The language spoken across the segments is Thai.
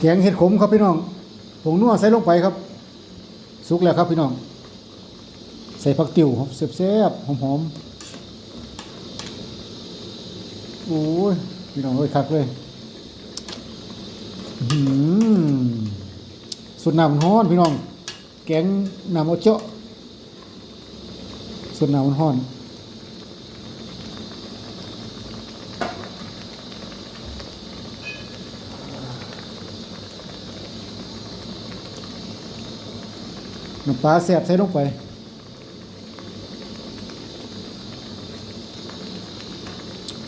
แกงเห็ดขมครับพี่น้องผงนัวใส่ลงไปครับ สุกแล้วครับพี่น้อง ใส่ผักติ๋วครับแซ่บๆหอมๆโอ้ยพี่น้องเอ้ยคักเลยหือสุดน้ำมันร้อนพี่น้อง แกงน้ำเอเจาะสุดน้ำมันร้อน น้ำปลาแซ่บใส่ลงไป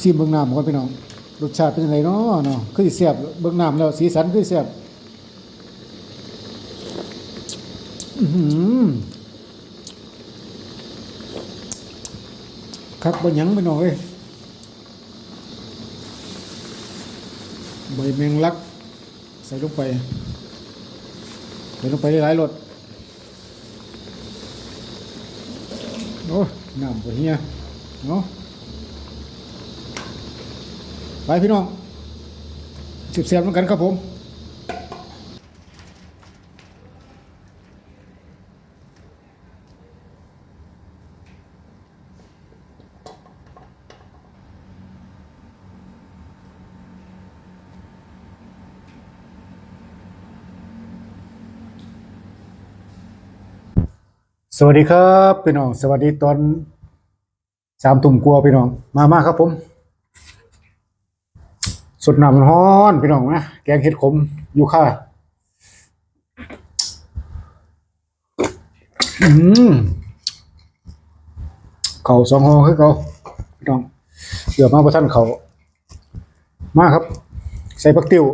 ซิมเบิ่งน้ำก่อนพี่น้องรสชาติเป็นยังไงเนาะเนาะคือสิแซ่บเบิ่งน้ำแล้วสีสันคือสิแซ่บอืมคักบ่หยังพี่น้องเอ้ยใบแมงลัก ใส่ลงไป ใส่ลงไปหลายๆรส โอ้น้ำปวดเฮียเนาะไปพี่น้องสิบเสียบเหมือนกันครับผม สวัสดีครับพี่น้อง สวัสดีตอนสามตุ่มกลัวพี่น้อง มามาครับผม สดน้ำฮ้อนพี่น้องนะแกงเห็ดขมยูค่าอืมเขาสองห้องคือเขาพี่น้องเดี๋ยวมาประท่านเขามาครับ ใส่ปักติว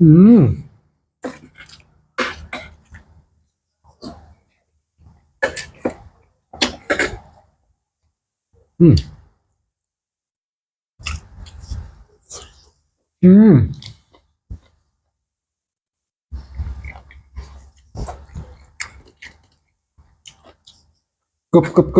อืม อืมอืมกรึบก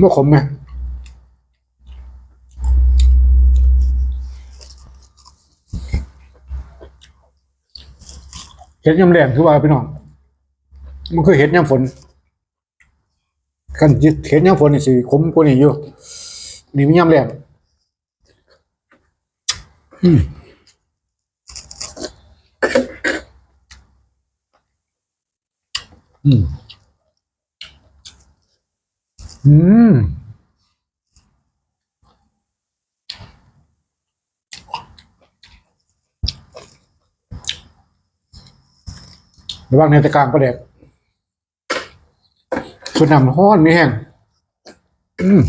รึบกรึบอืมแซ่บไม่ขมไงเห็ดยำแรงคือว่าพี่น้องมันคือเห็ดยำฝนกันเห็ดยำฝนนี่สิขมกว่านี้อยู่นี่มันยำแรงอืมอืม อืมระวังในตะกางประเด็กส่วนำห้อนนี่แห้งอืม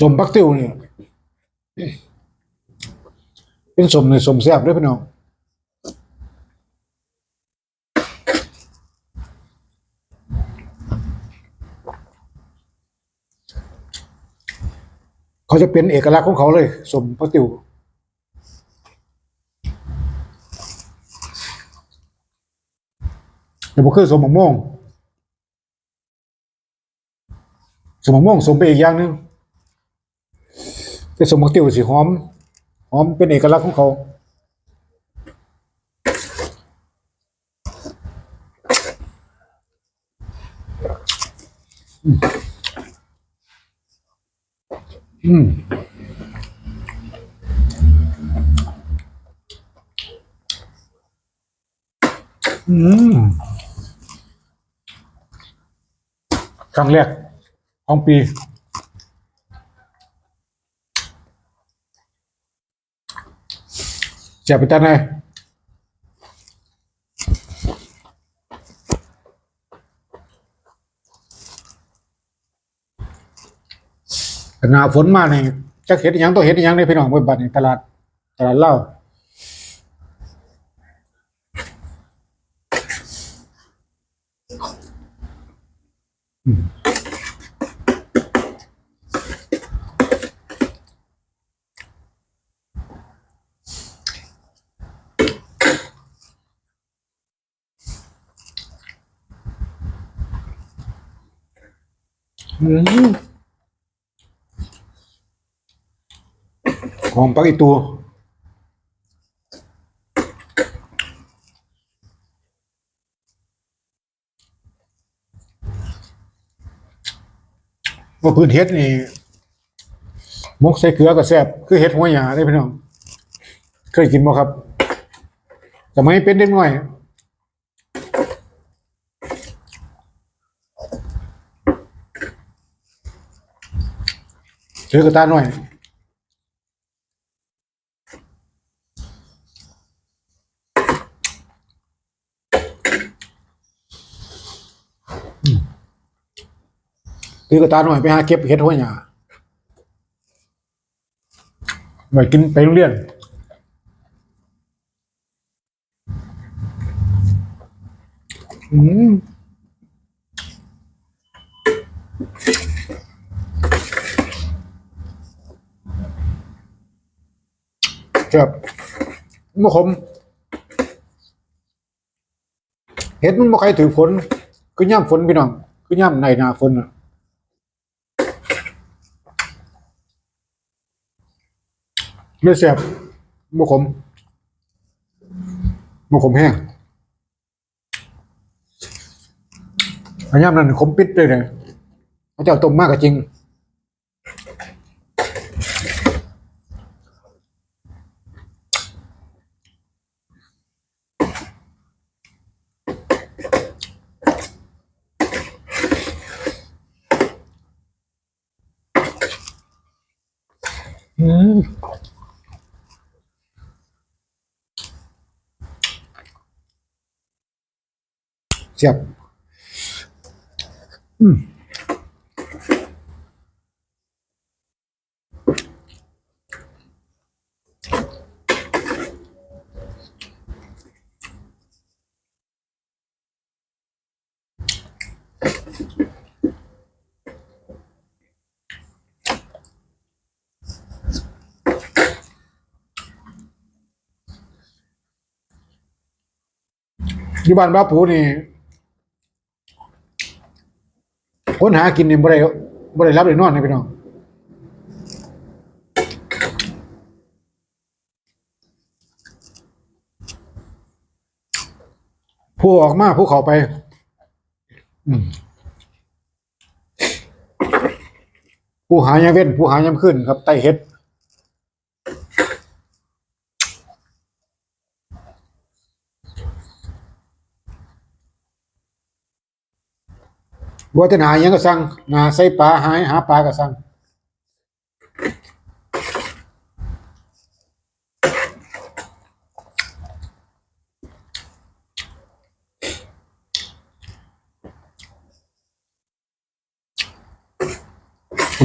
สมปักติวนี่ เป็นสมในสมแซ่บด้วยพี่น้องเขาจะเป็นเอกลักษณ์ของเขาเลยสมพระติวแต่บ่คือสมมะม่วงสมมะม่วงสมไปอีกอย่างหนึงแต่สมพระติวสิหอม อมเป็นเอกลักษณ์ของเขาอืมอืมครั้งแรกของปี เจ็บไปจังไลยหนาฝนมาเนี่ยจะเห็นอย่างตัวเห็นอย่างในพี่น้องบนบัตรในตลาดตลาดเหล้าอืม ของปักอีตัวว่าพื้นเฮ็ดนี่มกใส่เกลือก็แซ่บคือเฮ็ดหัวหยาได้พี่น้อง เคยกินบ่ครับสมัยเป็นเด็กน้อย ซื้อกระตาหน่อยซื้อกระตาหน่อยไปหาเก็บเห็ดหัวหยาไว้กินไปโรงเรียนอืม ครับมะขมเห็ดมันบ่ใครถือฝนคือย่ำฝนพี่น้องคือย่ำในนาฝนอะเลยแซ่บมะขมมะขมแห้งอันย่ำนั้นขมปิดเลยเลยพระเจ้าต้มมากก็จริง อืมเอืมอยู่บ้านบ้าปูนี่คนหากินนี่บ่ได้บ่ได้รับได้นอนนะพี่น้องผู้ออกมาผู้เขาไป ผู้หายามเว้น ผู้หายามขึ้นครับไตเฮ็ด ว่าจะหายังก็สั่งหาใส่ปลาหายหาปลาก็สั่ง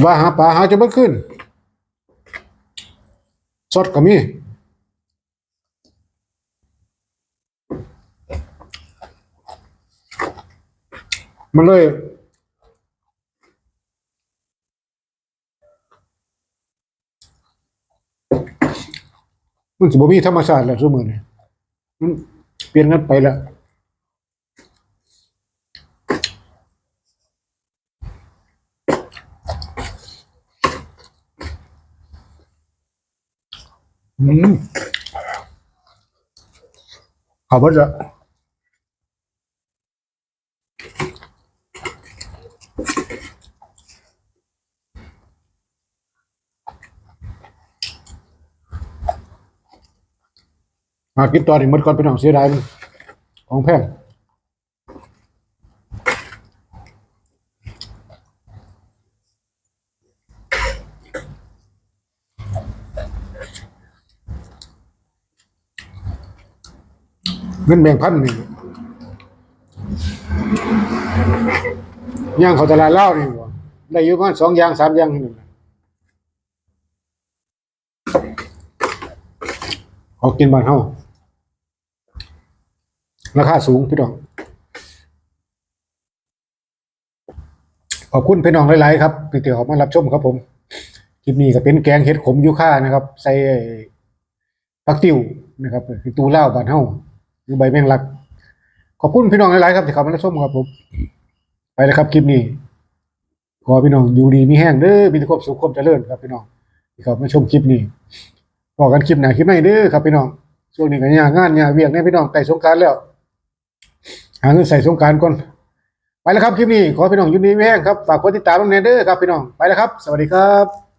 ว่าหาปลาหาจะไม่ขึ้นสดก็มีมันเลย มันสิบ่มีธรรมชาติแล้วซุมื้อนี้มันเปลี่ยนกันไปแล้วอืมเอาบ่จะากินตอนนี้มดก่อนพี่น้องเสียดายมันของแพงเงินแบ่งพันนี่ย่างเขาตลาดเล้านี่บ่ได้อยู่ประมาณสองอย่างสามอย่างนี่นะเอากินบ้านเฮา ราคาสูงพี่น้อง ขอบคุณพี่น้องหลายๆครับที่ติดเขามารับชมครับผม คลิปนี้ก็เป็นแกงเห็ดขมยูค่านะครับ ใส่ปักติวนะครับตูเล่าบานเฮาหรือใบแมงลัก ขอบคุณพี่น้องหลายๆครับที่เขามารับชมครับผม ไปแล้วครับคลิปนี้ขอพี่น้องอยู่ดีมีแห้งเด้อมีแต่ความสุขความเจริญครับพี่น้องที่เขามาชมคลิปนี้พอกกันคลิปไหนคลิปไหนเด้อครับพี่น้องช่วงนี้ก็ยากงานยาเวียกเนี่ยพี่น้องใกล้สงกรารแล้ว หาเงินใส่สงการก่อนไปแล้วครับคลิปนี้ขอพี่น้องอยู่ดีมีแห้งครับฝากกดติดตามน้องแนเดอร์ครับพี่น้องไปแล้วครับ สวัสดีครับ